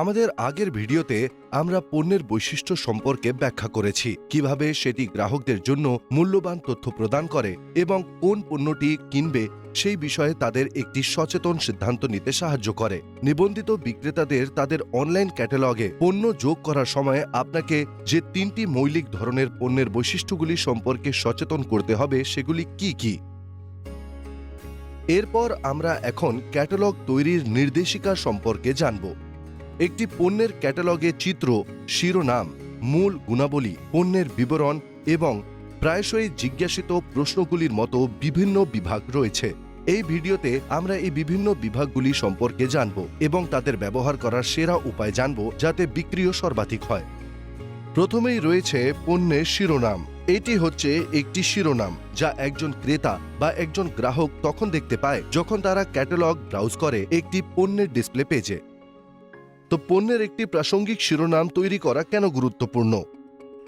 আমাদের আগের ভিডিওতে আমরা পণ্যের বৈশিষ্ট্য সম্পর্কে ব্যাখ্যা করেছি, কীভাবে সেটি গ্রাহকদের জন্য মূল্যবান তথ্য প্রদান করে এবং কোন পণ্যটি কিনবে সেই বিষয়ে তাদের একটি সচেতন সিদ্ধান্ত নিতে সাহায্য করে। নিবন্ধিত বিক্রেতাদের তাদের অনলাইন ক্যাটালগে পণ্য যোগ করার সময় আপনাকে যে তিনটি মৌলিক ধরনের পণ্যের বৈশিষ্ট্যগুলি সম্পর্কে সচেতন করতে হবে সেগুলি কি কি? এরপর আমরা এখন ক্যাটালগ তৈরির নির্দেশিকা সম্পর্কে জানব। একটি পণ্যের ক্যাটালগে চিত্র, শিরোনাম, মূল গুণাবলী, পণ্যের বিবরণ এবং প্রায়শই জিজ্ঞাসিত প্রশ্নগুলির মতো বিভিন্ন বিভাগ রয়েছে। এই ভিডিওতে আমরা এই বিভিন্ন বিভাগগুলি সম্পর্কে জানব এবং তাদের ব্যবহার করার সেরা উপায় জানব যাতে বিক্রিও সর্বাধিক হয়। প্রথমেই রয়েছে পণ্যের শিরোনাম। এটি হচ্ছে একটি শিরোনাম যা একজন ক্রেতা বা একজন গ্রাহক তখন দেখতে পায় যখন তারা ক্যাটালগ ব্রাউজ করে একটি পণ্যের ডিসপ্লে পেজে। তো পণ্যের একটি প্রাসঙ্গিক শিরোনাম তৈরি করা কেন গুরুত্বপূর্ণ?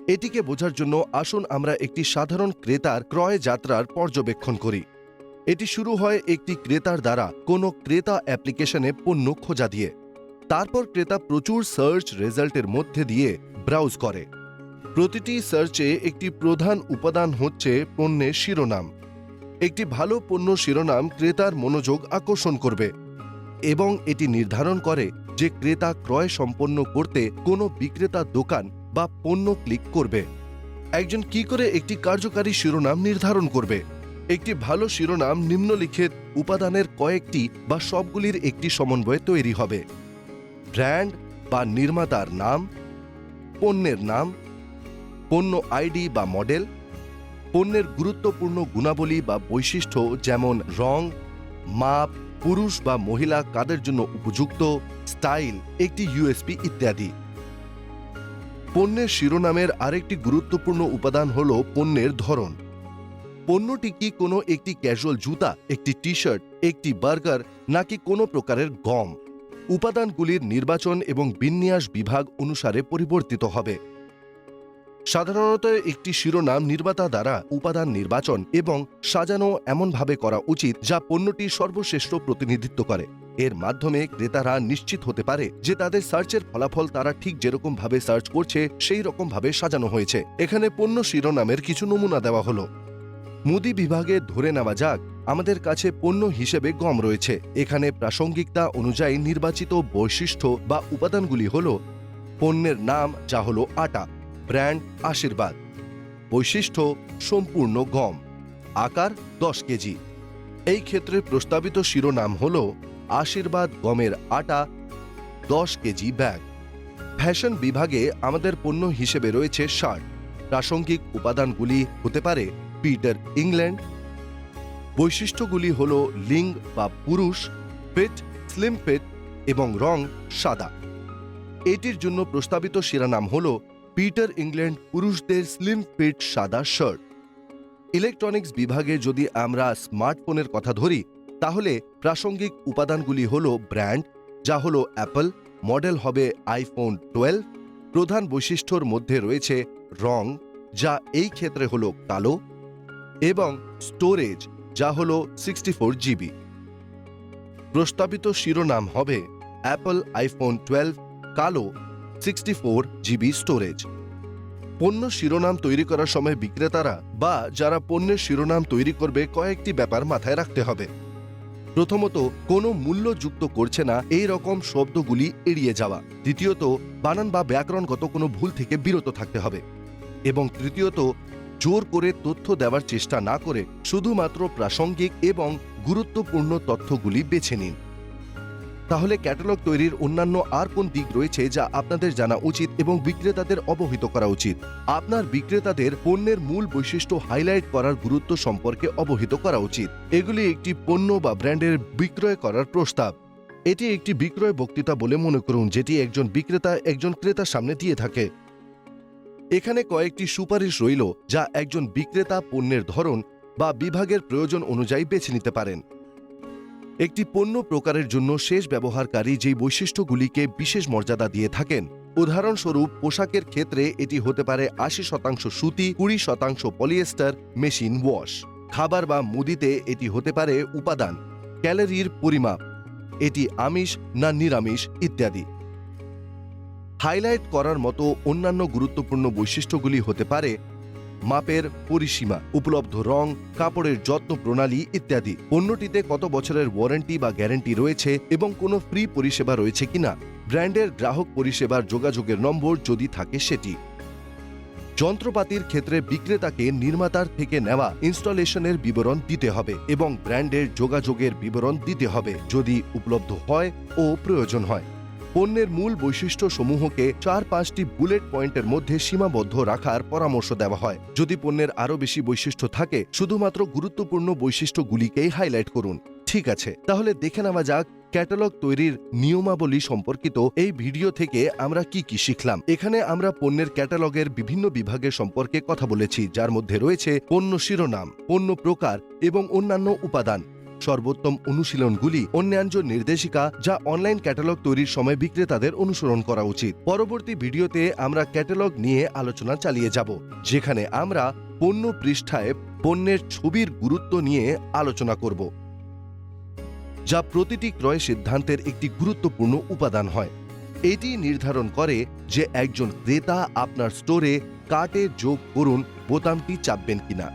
এটিকে বোঝার জন্য আসুন আমরা একটি সাধারণ ক্রেতার ক্রয় যাত্রার পর্যবেক্ষণ করি। এটি শুরু হয় একটি ক্রেতার দ্বারা কোনো ক্রেতা অ্যাপ্লিকেশনে পণ্য খোঁজা দিয়ে। তারপর ক্রেতা প্রচুর সার্চ রেজাল্টের মধ্যে দিয়ে ব্রাউজ করে। প্রতিটি সার্চে একটি প্রধান উপাদান হচ্ছে পণ্যের শিরোনাম। একটি ভালো পণ্য শিরোনাম ক্রেতার মনোযোগ আকর্ষণ করবে এবং এটি নির্ধারণ করে যে ক্রেতা ক্রয় সম্পন্ন করতে কোনো বিক্রেতা দোকান বা পণ্য ক্লিক করবে। একজন কি করে একটি কার্যকারী শিরোনাম নির্ধারণ করবে? একটি ভালো শিরোনাম নিম্নলিখিত উপাদানের কয়েকটি বা সবগুলির একটি সমন্বয়ে তৈরি হবে। ব্র্যান্ড বা নির্মাতার নাম, পণ্যের নাম, পণ্য আইডি বা মডেল, পণ্যের গুরুত্বপূর্ণ গুণাবলী বা বৈশিষ্ট্য যেমন রং মাপ পুরুষ বা মহিলা কাদের জন্য উপযুক্ত, স্টাইল, একটি ইউএসপি ইত্যাদি। পণ্যের শিরোনামের আরেকটি গুরুত্বপূর্ণ উপাদান হল পণ্যের ধরন। পণ্যটি কি কোনো একটি ক্যাজুয়াল জুতা, একটি টি শার্ট একটি বার্গার, নাকি কোনো প্রকারের গম? উপাদানগুলির নির্বাচন এবং বিন্যাস বিভাগ অনুসারে পরিবর্তিত হবে। সাধারণত একটি শিরোনাম নির্মাতা দ্বারা উপাদান নির্বাচন এবং সাজানো এমনভাবে করা উচিত যা পণ্যটির সর্বশ্রেষ্ঠ প্রতিনিধিত্ব করে। এর মাধ্যমে ক্রেতারা নিশ্চিত হতে পারে যে তাদের সার্চের ফলাফল তারা ঠিক যেরকম ভাবে সার্চ করছে সেই রকম ভাবে সাজানো হয়েছে। এখানে পণ্য শিরোনামের কিছু নমুনা দেওয়া হলো। মুদি বিভাগে ধরে নেওয়া যাক, আমাদের কাছে পণ্য হিসেবে গম রয়েছে। এখানে প্রাসঙ্গিকতা অনুযায়ী নির্বাচিত বৈশিষ্ট্য বা উপাদানগুলি হল পণ্যের নাম, যা হলো আটা। ব্র্যান্ড আশীর্বাদ। বৈশিষ্ট্য, সম্পূর্ণ গম। আকার দশ কেজি। এই ক্ষেত্রে প্রস্তাবিত শিরোনাম হল আশীর্বাদ গমের আটা দশ কেজি ব্যাগ। ফ্যাশন বিভাগে আমাদের পণ্য হিসেবে রয়েছে শার্ট প্রাসঙ্গিক উপাদানগুলি হতে পারে পিটার ইংল্যান্ড। বৈশিষ্ট্যগুলি হল লিঙ্গ বা পুরুষ পেট স্লিম পেট এবং রং সাদা। এটির জন্য প্রস্তাবিত শিরোনাম হল পিটার ইংল্যান্ড পুরুষদের স্লিম ফিট সাদা শার্ট। ইলেকট্রনিক্স বিভাগে যদি আমরা স্মার্টফোনের কথা ধরি, তাহলে প্রাসঙ্গিক উপাদানগুলি হল ব্র্যান্ড, যা হল অ্যাপল, মডেল হবে আইফোন টুয়েলভ, প্রধান বৈশিষ্ট্যর মধ্যে রয়েছে রং, যা এই ক্ষেত্রে হল কালো, এবং স্টোরেজ, যা হল সিক্সটি ফোর জিবি। প্রস্তাবিত শিরোনাম হবে অ্যাপল আইফোন টুয়েলভ কালো সিক্সটি ফোর জিবি স্টোরেজ পণ্য শিরোনাম তৈরি করার সময় বিক্রেতারা বা যারা পণ্যের শিরোনাম তৈরি করবে কয়েকটি ব্যাপার মাথায় রাখতে হবে। প্রথমত, কোনো মূল্য যুক্ত করছে না এই রকম শব্দগুলি এড়িয়ে যাওয়া। দ্বিতীয়ত, বানান বা ব্যাকরণগত কোনো ভুল থেকে বিরত থাকতে হবে। এবং তৃতীয়ত, জোর করে তথ্য দেওয়ার চেষ্টা না করে শুধুমাত্র প্রাসঙ্গিক এবং গুরুত্বপূর্ণ তথ্যগুলি বেছে নিন। তাহলে ক্যাটালগ তৈরির অন্যান্য আর কোন দিক রয়েছে যা আপনাদের জানা উচিত এবং বিক্রেতাদের অবহিত করা উচিত? আপনার বিক্রেতাদের পণ্যের মূল বৈশিষ্ট্য হাইলাইট করার গুরুত্ব সম্পর্কে অবহিত করা উচিত। এগুলি একটি পণ্য বা ব্র্যান্ডের বিক্রয় করার প্রস্তাব। এটি একটি বিক্রয় বক্তৃতা বলে মনে করুন, যেটি একজন বিক্রেতা একজন ক্রেতার সামনে দিয়ে থাকে। এখানে কয়েকটি সুপারিশ রইল, যা একজন বিক্রেতা পণ্যের ধরন বা বিভাগের প্রয়োজন অনুযায়ী বেছে নিতে পারেন। একটি পণ্য প্রকারের জন্য শেষ ব্যবহারকারী যেই বৈশিষ্ট্যগুলিকে বিশেষ মর্যাদা দিয়ে থাকেন। উদাহরণস্বরূপ, পোশাকের ক্ষেত্রে এটি হতে পারে আশি শতাংশ সুতি, কুড়ি শতাংশ পলিয়েস্টার, মেশিন ওয়াশ। খাবার বা মুদিতে এটি হতে পারে উপাদান, ক্যালোরির পরিমাপ, এটি আমিষ না নিরামিষ ইত্যাদি। হাইলাইট করার মতো অন্যান্য গুরুত্বপূর্ণ বৈশিষ্ট্যগুলি হতে পারে মাপের পরিসীমা, উপলব্ধ রং, কাপড়ের যত্ন প্রণালী ইত্যাদি। পণ্যটিতে কত বছরের ওয়ারেন্টি বা গ্যারেন্টি রয়েছে এবং কোনো ফ্রি পরিষেবা রয়েছে কিনা? ব্র্যান্ডের গ্রাহক পরিষেবার যোগাযোগের নম্বর যদি থাকে সেটি। যন্ত্রপাতির ক্ষেত্রে বিক্রেতাকে নির্মাতার থেকে নেওয়া ইনস্টলেশনের বিবরণ দিতে হবে এবং ব্র্যান্ডের যোগাযোগের বিবরণ দিতে হবে যদি উপলব্ধ হয় ও প্রয়োজন হয়। পণ্যের মূল বৈশিষ্ট্য সমূহকে চার পাঁচটি বুলেট পয়েন্টের মধ্যে সীমাবদ্ধ রাখার পরামর্শ দেওয়া হয়। যদি পণ্যের আরও বেশি বৈশিষ্ট্য থাকে, শুধুমাত্র গুরুত্বপূর্ণ বৈশিষ্ট্যগুলিকেই হাইলাইট করুন। ঠিক আছে, তাহলে দেখে নেওয়া যাক ক্যাটালগ তৈরির নিয়মাবলী সম্পর্কিত এই ভিডিও থেকে আমরা কি কি শিখলাম। এখানে আমরা পণ্যের ক্যাটালগের বিভিন্ন বিভাগের সম্পর্কে কথা বলেছি, যার মধ্যে রয়েছে পণ্য শিরোনাম, পণ্য প্রকার এবং অন্যান্য উপাদান। সর্বোত্তম অনুশীলনগুলি অন্যান্য নির্দেশিকা যা অনলাইন ক্যাটালগ তৈরির সময় বিক্রেতাদের অনুসরণ করা উচিত। পরবর্তী ভিডিওতে আমরা ক্যাটালগ নিয়ে আলোচনা চালিয়ে যাব, যেখানে আমরা পণ্য পৃষ্ঠায় পণ্যের ছবির গুরুত্ব নিয়ে আলোচনা করব, যা প্রতিটি ক্রয় সিদ্ধান্তের একটি গুরুত্বপূর্ণ উপাদান হয়। এটি নির্ধারণ করে যে একজন ক্রেতা আপনার স্টোরে কার্টে যোগ করুন, বোতামটি চাপবেন কিনা।